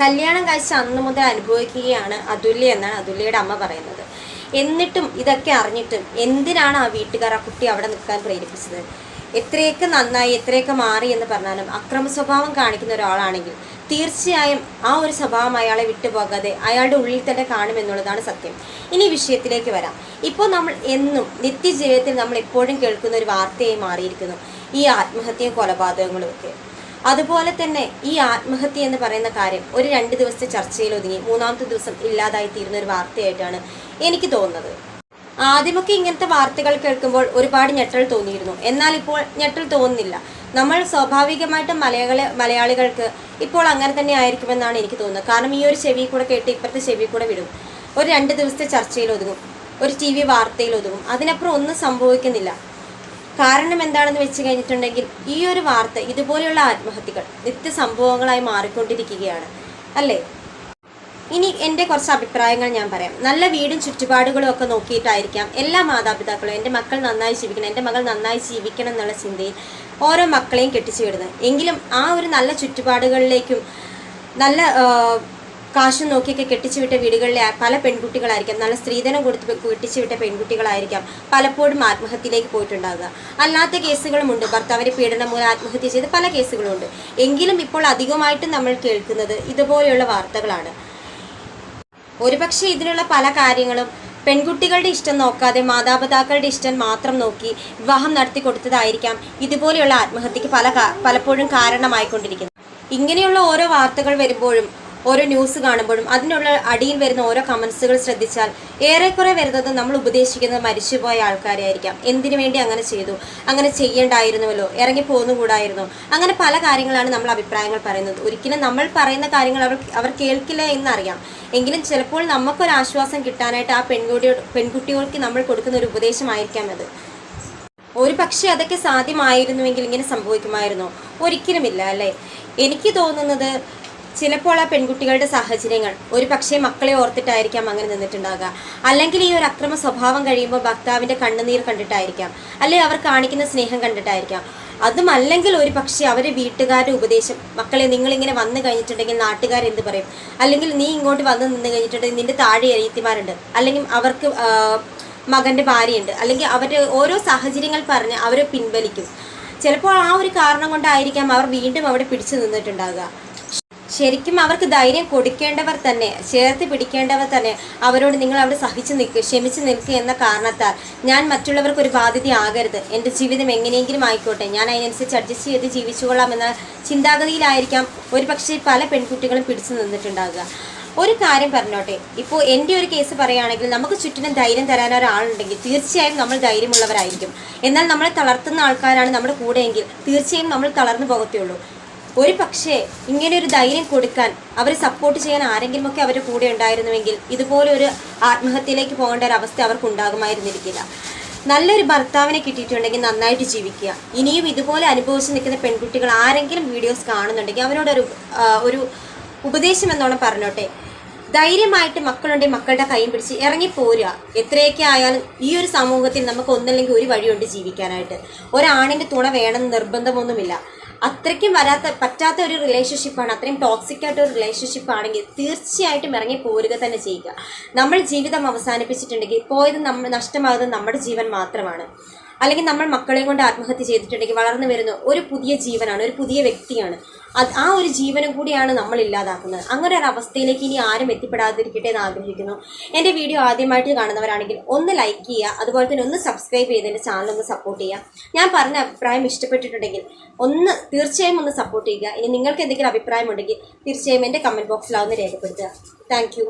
കല്യാണം കഴിച്ച അന്ന് മുതൽ അനുഭവിക്കുകയാണ് അതുല്യ എന്നാണ് അതുല്യയുടെ അമ്മ പറയുന്നത്. എന്നിട്ടും ഇതൊക്കെ അറിഞ്ഞിട്ടും എന്തിനാണ് ആ വീട്ടുകാർ ആ കുട്ടി അവിടെ നിൽക്കാൻ പ്രേരിപ്പിച്ചത്? എത്രയൊക്കെ നന്നായി എത്രയൊക്കെ മാറി എന്ന് പറഞ്ഞാലും അക്രമ സ്വഭാവം കാണിക്കുന്ന ഒരാളാണെങ്കിൽ തീർച്ചയായും ആ ഒരു സ്വഭാവം അയാളെ വിട്ടുപോകാതെ അയാളുടെ ഉള്ളിൽ തന്നെ കാണുമെന്നുള്ളതാണ് സത്യം. ഇനി വിഷയത്തിലേക്ക് വരാം. ഇപ്പോൾ നമ്മൾ എന്നും നിത്യജീവിതത്തിൽ നമ്മൾ എപ്പോഴും കേൾക്കുന്ന ഒരു വാർത്തയായി മാറിയിരിക്കുന്നു. ഈ ആത്മഹത്യ കൊലപാതകങ്ങളും ഒക്കെ. അതുപോലെ തന്നെ ഈ ആത്മഹത്യ എന്ന് പറയുന്ന കാര്യം ഒരു രണ്ട് ദിവസത്തെ ചർച്ചയിൽ ഒതുങ്ങി മൂന്നാമത്തെ ദിവസം ഇല്ലാതായി തീരുന്ന ഒരു വാർത്തയായിട്ടാണ് എനിക്ക് തോന്നുന്നത്. ആദ്യമൊക്കെ ഇങ്ങനത്തെ വാർത്തകൾ കേൾക്കുമ്പോൾ ഒരുപാട് ഞെട്ടൽ തോന്നിയിരുന്നു. എന്നാൽ ഇപ്പോൾ ഞെട്ടൽ തോന്നുന്നില്ല. നമ്മൾ സ്വാഭാവികമായിട്ടും മലയാളി മലയാളികൾക്ക് ഇപ്പോൾ അങ്ങനെ തന്നെ ആയിരിക്കുമെന്നാണ് എനിക്ക് തോന്നുന്നത്. കാരണം ഈ ഒരു ചെവി കൂടെ കേട്ട് ഇപ്പുറത്തെ ചെവി കൂടെ വിടും. ഒരു രണ്ട് ദിവസത്തെ ചർച്ചയിൽ ഒതുങ്ങും. ഒരു ടി വി വാർത്തയിൽ ഒതുങ്ങും. അതിനപ്പുറം ഒന്നും സംഭവിക്കുന്നില്ല. കാരണം എന്താണെന്ന് വെച്ച് കഴിഞ്ഞിട്ടുണ്ടെങ്കിൽ ഈ ഒരു വാർത്ത ഇതുപോലെയുള്ള ആത്മഹത്യകൾ നിത്യസംഭവങ്ങളായി മാറിക്കൊണ്ടിരിക്കുകയാണ്. അല്ലേ? ഇനി എന്റെ കുറച്ച് അഭിപ്രായങ്ങൾ ഞാൻ പറയാം. നല്ല വീടും ചുറ്റുപാടുകളും ഒക്കെ നോക്കിയിട്ടായിരിക്കാം എല്ലാ മാതാപിതാക്കളും എന്റെ മക്കൾ നന്നായി ജീവിക്കണം എന്റെ മകൾ നന്നായി ജീവിക്കണം എന്നുള്ള ചിന്തയിൽ ഓരോ മക്കളെയും കെട്ടിച്ചു വിടുന്നത്. എങ്കിലും ആ ഒരു നല്ല ചുറ്റുപാടുകളിലേക്കും നല്ല കാശും നോക്കിയൊക്കെ കെട്ടിച്ചു വിട്ട വീടുകളിലെ പല പെൺകുട്ടികളായിരിക്കാം. നല്ല സ്ത്രീധനം കൊടുത്ത് കെട്ടിച്ചു വിട്ട പെൺകുട്ടികളായിരിക്കാം പലപ്പോഴും ആത്മഹത്യയിലേക്ക് പോയിട്ടുണ്ടാകുക അല്ലാത്ത കേസുകളുമുണ്ട്. ഭർത്താവിന്റെ പീഡനം മൂലം ആത്മഹത്യ ചെയ്ത പല കേസുകളുമുണ്ട്. എങ്കിലും ഇപ്പോൾ അധികമായിട്ടും നമ്മൾ കേൾക്കുന്നത് ഇതുപോലെയുള്ള വാർത്തകളാണ്. ഒരുപക്ഷെ ഇതിനുള്ള പല കാര്യങ്ങളും പെൺകുട്ടികളുടെ ഇഷ്ടം നോക്കാതെ മാതാപിതാക്കളുടെ ഇഷ്ടം മാത്രം നോക്കി വിവാഹം നടത്തി കൊടുത്തതായിരിക്കാം ഇതുപോലെയുള്ള ആത്മഹത്യക്ക് പല പലപ്പോഴും കാരണമായിക്കൊണ്ടിരിക്കുന്നത്. ഇങ്ങനെയുള്ള ഓരോ വാർത്തകൾ വരുമ്പോഴും ഓരോ ന്യൂസ് കാണുമ്പോഴും അതിനുള്ള അടിയിൽ വരുന്ന ഓരോ കമൻസുകൾ ശ്രദ്ധിച്ചാൽ ഏറെക്കുറെ വരുന്നത് നമ്മൾ ഉപദേശിക്കുന്നത് മരിച്ചുപോയ ആൾക്കാരെ ആയിരിക്കാം. എന്തിനു വേണ്ടി അങ്ങനെ ചെയ്തു? അങ്ങനെ ചെയ്യേണ്ടായിരുന്നുവല്ലോ? ഇറങ്ങി പോകുന്നുകൂടായിരുന്നു അങ്ങനെ പല കാര്യങ്ങളാണ് നമ്മൾ അഭിപ്രായങ്ങൾ പറയുന്നത്. ഒരിക്കലും നമ്മൾ പറയുന്ന കാര്യങ്ങൾ അവർ അവർ കേൾക്കില്ല എന്നറിയാം. എങ്കിലും ചിലപ്പോൾ നമുക്കൊരു ആശ്വാസം കിട്ടാനായിട്ട് ആ പെൺകുട്ടിയോ പെൺകുട്ടികൾക്ക് നമ്മൾ കൊടുക്കുന്ന ഒരു ഉപദേശമായിരിക്കാം അത്. ഒരു പക്ഷേ അതൊക്കെ സാധ്യമായിരുന്നുവെങ്കിൽ ഇങ്ങനെ സംഭവിക്കുമായിരുന്നോ. ഒരിക്കലുമില്ല അല്ലേ? എനിക്ക് തോന്നുന്നത് ചിലപ്പോൾ ആ പെൺകുട്ടികളുടെ സാഹചര്യങ്ങൾ ഒരു പക്ഷേ മക്കളെ ഓർത്തിട്ടായിരിക്കാം അങ്ങനെ നിന്നിട്ടുണ്ടാകുക അല്ലെങ്കിൽ ഈ ഒരു അക്രമ സ്വഭാവം കഴിയുമ്പോൾ ഭർത്താവിന്റെ കണ്ണുനീർ കണ്ടിട്ടായിരിക്കാം. അല്ലെങ്കിൽ അവർ കാണിക്കുന്ന സ്നേഹം കണ്ടിട്ടായിരിക്കാം. അതുമല്ലെങ്കിൽ ഒരു പക്ഷേ അവരെ വീട്ടുകാരുടെ ഉപദേശം മക്കളെ നിങ്ങളിങ്ങനെ വന്നു കഴിഞ്ഞിട്ടുണ്ടെങ്കിൽ നാട്ടുകാർ എന്ത് പറയും? അല്ലെങ്കിൽ നീ ഇങ്ങോട്ട് വന്ന് നിന്ന് കഴിഞ്ഞിട്ടുണ്ടെങ്കിൽ നിന്റെ താഴെ എഴുത്തിമാരുണ്ട് അല്ലെങ്കിൽ അവർക്ക് മകന്റെ ഭാര്യയുണ്ട്. അല്ലെങ്കിൽ അവരുടെ ഓരോ സാഹചര്യങ്ങൾ പറഞ്ഞ് അവരെ പിൻവലിക്കും. ചിലപ്പോൾ ആ ഒരു കാരണം കൊണ്ടായിരിക്കാം അവർ വീണ്ടും അവിടെ പിടിച്ചു നിന്നിട്ടുണ്ടാകുക ശരിക്കും അവർക്ക് ധൈര്യം കൊടുക്കേണ്ടവർ തന്നെ ചേർത്ത് പിടിക്കേണ്ടവർ തന്നെ അവരോട് നിങ്ങൾ അവിടെ സഹിച്ചു നിൽക്കുക ക്ഷമിച്ചു നിൽക്കുക എന്ന കാരണത്താൽ ഞാൻ മറ്റുള്ളവർക്ക് ഒരു ബാധ്യത ബാധ്യതയാകരുത് എന്റെ ജീവിതം എങ്ങനെയെങ്കിലും ആയിക്കോട്ടെ. ഞാൻ അതിനനുസരിച്ച് അഡ്ജസ്റ്റ് ചെയ്ത് ജീവിച്ചുകൊള്ളാം എന്ന ചിന്താഗതിയിലായിരിക്കാം ഒരു പക്ഷേ പല പെൺകുട്ടികളും പിടിച്ചു നിന്നിട്ടുണ്ടാകുക ഒരു കാര്യം പറഞ്ഞോട്ടെ. ഇപ്പോൾ എന്റെ ഒരു കേസ് പറയുകയാണെങ്കിൽ നമുക്ക് ചുറ്റിനും ധൈര്യം തരാൻ ഒരാളുണ്ടെങ്കിൽ തീർച്ചയായും നമ്മൾ ധൈര്യമുള്ളവരായിരിക്കും. എന്നാൽ നമ്മളെ തളർത്തുന്ന ആൾക്കാരാണ് നമ്മുടെ കൂടെയെങ്കിൽ തീർച്ചയായും നമ്മൾ തളർന്നു പോകത്തുള്ളൂ ഒരു പക്ഷേ ഇങ്ങനെ ഒരു ധൈര്യം കൊടുക്കാൻ അവരെ സപ്പോർട്ട് ചെയ്യാൻ ആരെങ്കിലുമൊക്കെ അവരുടെ കൂടെ ഉണ്ടായിരുന്നുവെങ്കിൽ ഇതുപോലെ ഒരു ആത്മഹത്യയിലേക്ക് പോകേണ്ട ഒരു അവസ്ഥ അവർക്ക് ഉണ്ടാകുമായിരുന്നിരിക്കില്ല. നല്ലൊരു ഭർത്താവിനെ കിട്ടിയിട്ടുണ്ടെങ്കിൽ നന്നായിട്ട് ജീവിക്കുക. ഇനിയും ഇതുപോലെ അനുഭവിച്ച് നിൽക്കുന്ന പെൺകുട്ടികൾ ആരെങ്കിലും വീഡിയോസ് കാണുന്നുണ്ടെങ്കിൽ അവരോടൊരു ഒരു ഉപദേശം എന്നോണം പറഞ്ഞോട്ടെ. ധൈര്യമായിട്ട് മക്കളുണ്ടെങ്കിൽ മക്കളുടെ കൈയും പിടിച്ച് ഇറങ്ങിപ്പോരുക. എത്രയൊക്കെ ആയാലും ഈ ഒരു സമൂഹത്തിൽ നമുക്ക് ഒന്നല്ലെങ്കിൽ ഒരു വഴിയുണ്ട് ജീവിക്കാനായിട്ട്. ഒരാണിന്റെ തുണ വേണമെന്ന് നിർബന്ധമൊന്നുമില്ല. അത്രയ്ക്കും വരാത്ത പറ്റാത്ത ഒരു റിലേഷൻഷിപ്പാണ് അത്രയും ടോക്സിക് ആയിട്ട് ഒരു റിലേഷൻഷിപ്പ് ആണെങ്കിൽ തീർച്ചയായിട്ടും ഇറങ്ങി പോരുക തന്നെ ചെയ്യുക. നമ്മൾ ജീവിതം അവസാനിപ്പിച്ചിട്ടുണ്ടെങ്കിൽ പോയത് നമ്മൾ നഷ്ടമാകുന്നത് നമ്മുടെ ജീവൻ മാത്രമാണ്. അല്ലെങ്കിൽ നമ്മൾ മക്കളെയും കൊണ്ട് ആത്മഹത്യ ചെയ്തിട്ടുണ്ടെങ്കിൽ വളർന്നു വരുന്ന ഒരു പുതിയ ജീവനാണ് ഒരു പുതിയ വ്യക്തിയാണ്. അത് ആ ഒരു ജീവനും കൂടിയാണ് നമ്മൾ ഇല്ലാതാക്കുന്നത്. അങ്ങനെ ഒരു അവസ്ഥയിലേക്ക് ഇനി ആരും എത്തിപ്പെടാതിരിക്കട്ടെ എന്ന് ആഗ്രഹിക്കുന്നു. എന്റെ വീഡിയോ ആദ്യമായിട്ട് കാണുന്നവരാണെങ്കിൽ ഒന്ന് ലൈക്ക് ചെയ്യുക അതുപോലെ തന്നെ ഒന്ന് സബ്സ്ക്രൈബ് ചെയ്ത് എന്റെ ചാനൽ ഒന്ന് സപ്പോർട്ട് ചെയ്യുക. ഞാൻ പറഞ്ഞ അഭിപ്രായം ഇഷ്ടപ്പെട്ടിട്ടുണ്ടെങ്കിൽ ഒന്ന് തീർച്ചയായും ഒന്ന് സപ്പോർട്ട് ചെയ്യുക. ഇനി നിങ്ങൾക്ക് എന്തെങ്കിലും അഭിപ്രായം ഉണ്ടെങ്കിൽ തീർച്ചയായും എന്റെ കമന്റ് ബോക്സിലാവുന്ന രേഖപ്പെടുത്തുക. താങ്ക്